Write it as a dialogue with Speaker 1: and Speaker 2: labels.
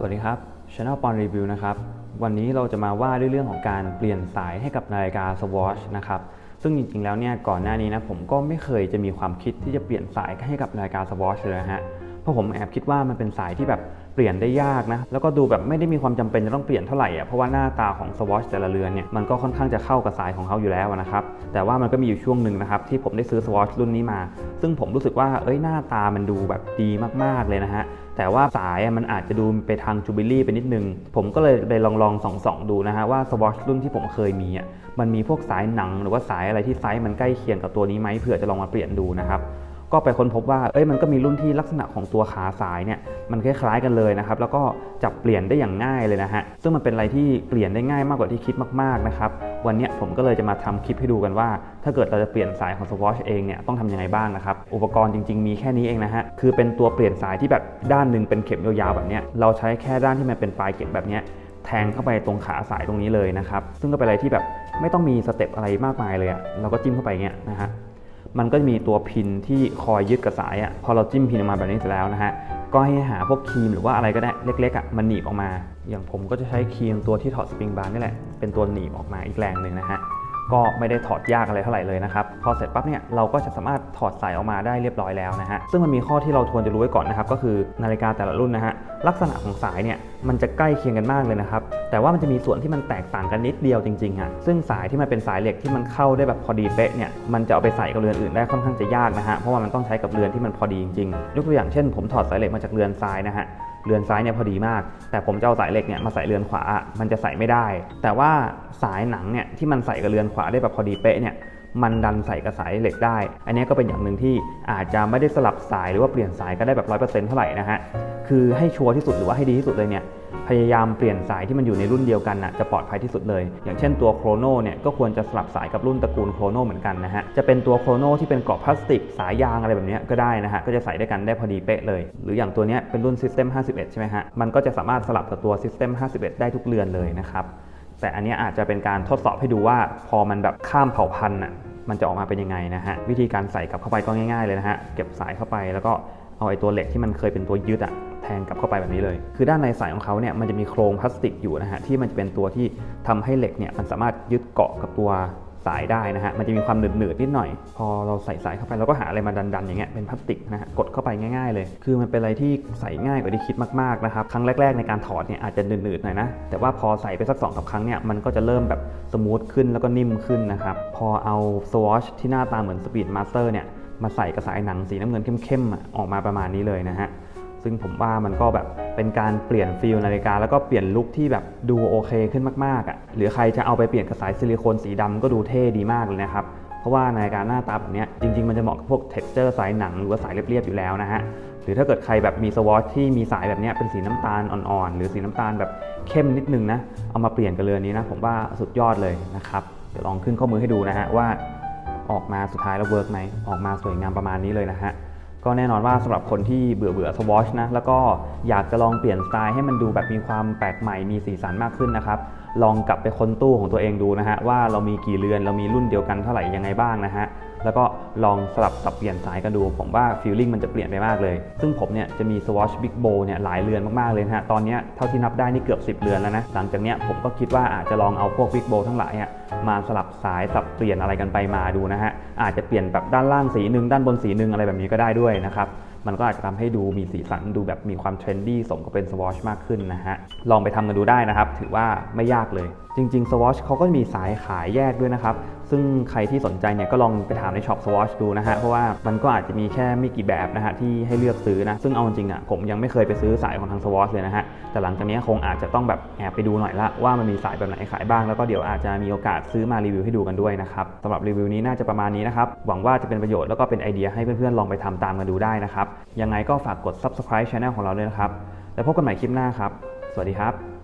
Speaker 1: สวัสดีครับ Channel ปอนรีวิวนะครับ วันนี้เราจะมาว่าด้วยเรื่องของการเปลี่ยนสายให้กับนาฬิกา Swatch นะครับ ซึ่งจริงๆ แล้วเนี่ยก่อนหน้านี้นะผมก็ไม่เคยจะมีความคิดที่จะเปลี่ยนสายให้กับนาฬิกา Swatch เลยฮะ เพราะผมแอบคิดว่ามันเป็นสายที่แบบเปลี่ยนได้ยากนะ แล้วก็ดูแบบไม่ได้มีความจำเป็นจะต้องเปลี่ยนเท่าไหร่อะ เพราะว่าหน้าตาของ Swatch แต่ละเรือนเนี่ยมันก็ค่อนข้างจะเข้ากับสายของเขาอยู่แล้วนะครับ แต่ว่ามันก็มีอยู่ช่วงหนึ่งนะครับที่ผมได้ซื้อ Swatch รุ่นนี้มา ซึ่งผมรู้สึกว่าเอ้ยหน้าตามันดูแบบดีมากๆเลยนะฮะ แต่ว่าสายมันอาจจะดูไปทางจูบิลี่ไปนิดนึง ผมก็เลยไปลองลองส่องส่องดูนะฮะว่าสวอชรุ่นที่ผมเคยมีอะมันมีพวกสายหนังหรือว่าสายอะไรที่ไซส์มันใกล้เคียงกับตัวนี้ไหมเผื่อจะลองมาเปลี่ยนดูนะครับ ก็ไปค้นพบว่าเอ้ยมันก็มีรุ่นที่ลักษณะของตัวขาสายเนี่ยมันคล้ายๆกันเลยนะครับ แล้วก็จับเปลี่ยนได้อย่างง่ายเลยนะฮะซึ่งมันเป็นอะไรที่เปลี่ยนได้ง่ายมากกว่าที่คิดมากๆนะครับวันนี้ผมก็เลยจะมาทำคลิปให้ดูกันว่า ถ้าเกิดเราจะเปลี่ยนสายของ Swatch เองเนี่ยต้องทำยังไงบ้างนะครับอุปกรณ์จริง ๆ มีแค่นี้เองนะฮะคือเป็นตัวเปลี่ยนสายที่แบบด้านหนึ่งเป็นเข็มยาวๆแบบเนี้ยเราใช้แค่ด้านที่มันเป็นปลายเข็มแบบเนี้ยแทงเข้าไปตรงขาสายตรงนี้เลยนะครับซึ่งก็เป็นอะไรที่แบบไม่ต้องมีสเต็ปอะไรมากมายเลยอะเราก็จิ้มเข้าไปเงี้ยนะฮะ มันก็จะมีตัวพินที่คอยยึดกับสายอะ่ะพอเราจิ้มพินออกมาแบบนี้เสร็จแล้วนะฮะก็ให้หาพวกครีมหรือว่าอะไรก็ได้เล็กๆอะ่ะมันหนีบออกมา อย่างผมก็จะใช้ครีมตัวที่ถอดสปริงบาร์นี่แหละเป็นตัวหนีบออกมาอีกแรงหนึ่งนะฮะก็ไม่ได้ถอดยากอะไรเท่าไหร่เลยนะครับ พอเสร็จปั๊บเนี่ยเราก็จะสามารถ ถอดสายออกมาได้เรียบร้อยแล้วนะฮะซึ่งมันมีข้อที่เราควรจะรู้ไว้ก่อนนะครับก็คือนาฬิกาแต่ละรุ่นนะฮะลักษณะของสายเนี่ยมันจะใกล้เคียงกันมากเลยนะครับแต่ว่ามันจะมีส่วนที่มันแตกต่างกันนิดเดียวจริงๆอะซึ่งสายที่มันเป็นสายเหล็กที่มันเข้าได้แบบพอดีเป๊ะเนี่ยมันจะเอาไปใส่กับเรือนอื่นได้ค่อนข้างจะยากนะฮะเพราะว่ามันต้องใช้กับเรือนที่มันพอดีจริงๆยกตัวอย่างเช่น ผมถอดสายเหล็กมาจากเรือนซ้ายนะฮะเรือนซ้ายเนี่ยพอดีมาก แต่ผมจะเอาสายเหล็กเนี่ยมาใส่เรือนขวาอะมันจะใส่ไม่ได้ แต่ว่าสายหนังเนี่ยที่มันใส่กับเรือนขวาได้แบบพอดีเป๊ะเนี่ย มันดันใส่กับสายเหล็กได้ อันนี้ก็เป็นอย่างหนึ่งที่อาจจะไม่ได้สลับสายหรือว่าเปลี่ยนสายก็ได้แบบร้อยเปอร์เซ็นต์เท่าไหร่นะฮะ คือให้ชัวร์ที่สุดหรือว่าให้ดีที่สุดเลยเนี่ย พยายามเปลี่ยนสายที่มันอยู่ในรุ่นเดียวกันน่ะจะปลอดภัยที่สุดเลย อย่างเช่นตัวโครโนเนี่ยก็ควรจะสลับสายกับรุ่นตระกูลโครโนเหมือนกันนะฮะ จะเป็นตัวโครโนที่เป็นกรอบพลาสติกสายยางอะไรแบบนี้ก็ได้นะฮะ ก็จะใส่ได้กันได้พอดีเป๊ะเลย หรืออย่างตัวนี้เป็นรุ่น System 51 ใช่ไหมฮะ มันก็จะสามารถสลับกับตัว System 51 ได้ทุกเรือนเลยนะครับ แต่อันนี้อาจจะเป็นการทดสอบให้ดูว่า พอมันแบบข้ามเผ่าพันธุ์อะมันจะออกมาเป็นยังไงนะฮะวิธีการใส่กลับเข้าไปก็ง่ายๆเลยนะฮะเก็บสายเข้าไปแล้วก็เอาไอ้ตัวเหล็กที่มันเคยเป็นตัวยึดอะแทงกลับเข้าไปแบบนี้เลย คือด้านในสายของเขาเนี่ยมันจะมีโครงพลาสติกอยู่นะฮะที่มันจะเป็นตัวที่ทำให้เหล็กเนี่ยมันสามารถยึดเกาะกับตัว สายได้นะฮะ มันจะมีความหนืดๆนิดหน่อย พอเราใส่สายเข้าไปเราก็หาอะไรมาดันๆ อย่างเงี้ย เป็นพลาสติกนะฮะ กดเข้าไปง่ายๆเลย คือมันเป็นอะไรที่ใส่ง่ายกว่าที่คิดมากๆนะครับ ครั้งแรกๆในการถอดเนี่ยอาจจะหนืดๆหน่อยนะ แต่ว่าพอใส่ไปสักสองสามครั้งเนี่ย มันก็จะเริ่มแบบสมูทขึ้นแล้วก็นิ่มขึ้นนะครับ พอเอา Swatch ที่หน้าตาเหมือน Speed Master เนี่ย มาใส่กับสายหนังสีน้ำเงินเข้มๆออกมาประมาณนี้เลยนะฮะ ซึ่งผมว่ามันก็แบบเป็นการเปลี่ยนฟิลนาฬิกา แล้วก็เปลี่ยนลุคที่แบบดูโอเคขึ้นมากๆอะ่ะหรือใครจะเอาไปเปลี่ยนกับสายซิลิโคนสีดำก็ดูเท่ดีมากเลยนะครับ เพราะว่านาฬิกาหน้าตาแบบนี้จริง ๆ มันจะเหมาะกับพวกเท็กเจอร์สายหนังหรือว่าสายเรียบๆอยู่แล้วนะฮะหรือถ้าเกิดใครแบบมีสวอชที่มีสายแบบนี้เป็นสีน้ำตาลอ่อนๆหรือสีน้ำตาลแบบเข้มนิดนึงนะเอามาเปลี่ยนกับเรือนนี้นะผมว่าสุดยอดเลยนะครับเดี๋ยวลองขึ้นข้อมือให้ดูนะฮะว่าออกมาสุดท้ายแล้วเวิร์กไหมออกมาสวยงามประมาณนี้เลยนะฮะ ก็แน่นอนว่าสำหรับคนที่เบื่อเบื่อสวอชนะแล้วก็อยากจะลองเปลี่ยนสไตล์ให้มันดูแบบมีความแปลกใหม่มีสีสันมากขึ้นนะครับลองกลับไปค้นตู้ของตัวเองดูนะฮะว่าเรามีกี่เรือนเรามีรุ่นเดียวกันเท่าไหร่ยังไงบ้างนะฮะแล้วก็ลองสลับสับเปลี่ยนสายกันดู ผมว่าฟีลลิ่งมันจะเปลี่ยนไปมากเลย ซึ่งผมเนี่ยจะมี Swatch Big Bow เนี่ยหลายเรือนมาก ๆ เลยนะฮะ ตอนนี้เท่าที่นับได้นี่เกือบ 10 เรือนแล้วนะ หลังจากเนี้ยผมก็คิดว่าอาจจะลองเอาพวก Big Bow ทั้งหลายอะมาสลับสายสับเปลี่ยนอะไรกันไปมาดูนะฮะ อาจจะเปลี่ยนแบบด้านล่างสีหนึ่งด้านบนสีหนึ่งอะไรแบบนี้ก็ได้ด้วยนะครับ มันก็อาจจะทำให้ดูมีสีสันดูแบบมีความเทรนดี้สมกับเป็นสวอชมากขึ้นนะฮะลองไปทำกันดูได้นะครับ ถือว่าไม่ยากเลย จริงๆ Swatch เขาก็มีสายขายแยกด้วยนะครับ ซึ่งใครที่สนใจเนี่ยก็ลองไปถามในช็อป Swatch ดูนะฮะ เพราะว่ามันก็อาจจะมีแค่ไม่กี่แบบนะฮะที่ให้เลือกซื้อนะ ซึ่งเอาจริงๆอะผมยังไม่เคยไปซื้อสายของทาง Swatch เลยนะฮะ แต่หลังจากนี้คงอาจจะต้องแบบแอบไปดูหน่อยละว่ามันมีสายแบบไหนขายบ้าง แล้วก็เดี๋ยวอาจจะมีโอกาสซื้อมารีวิวให้ดูกันด้วยนะครับสำหรับรีวิวนี้น่าจะประมาณนี้นะครับ หวังว่าจะเป็นประโยชน์แล้วก็เป็นไอเดียให้เพื่อนๆลองไปทำตามกันดูได้นะครับ ยังไงก็ฝากกด subscribe channel ของเราด้วยนะครับ แล้วพบกันใหม่คลิปหน้าครับ สวัสดีครับ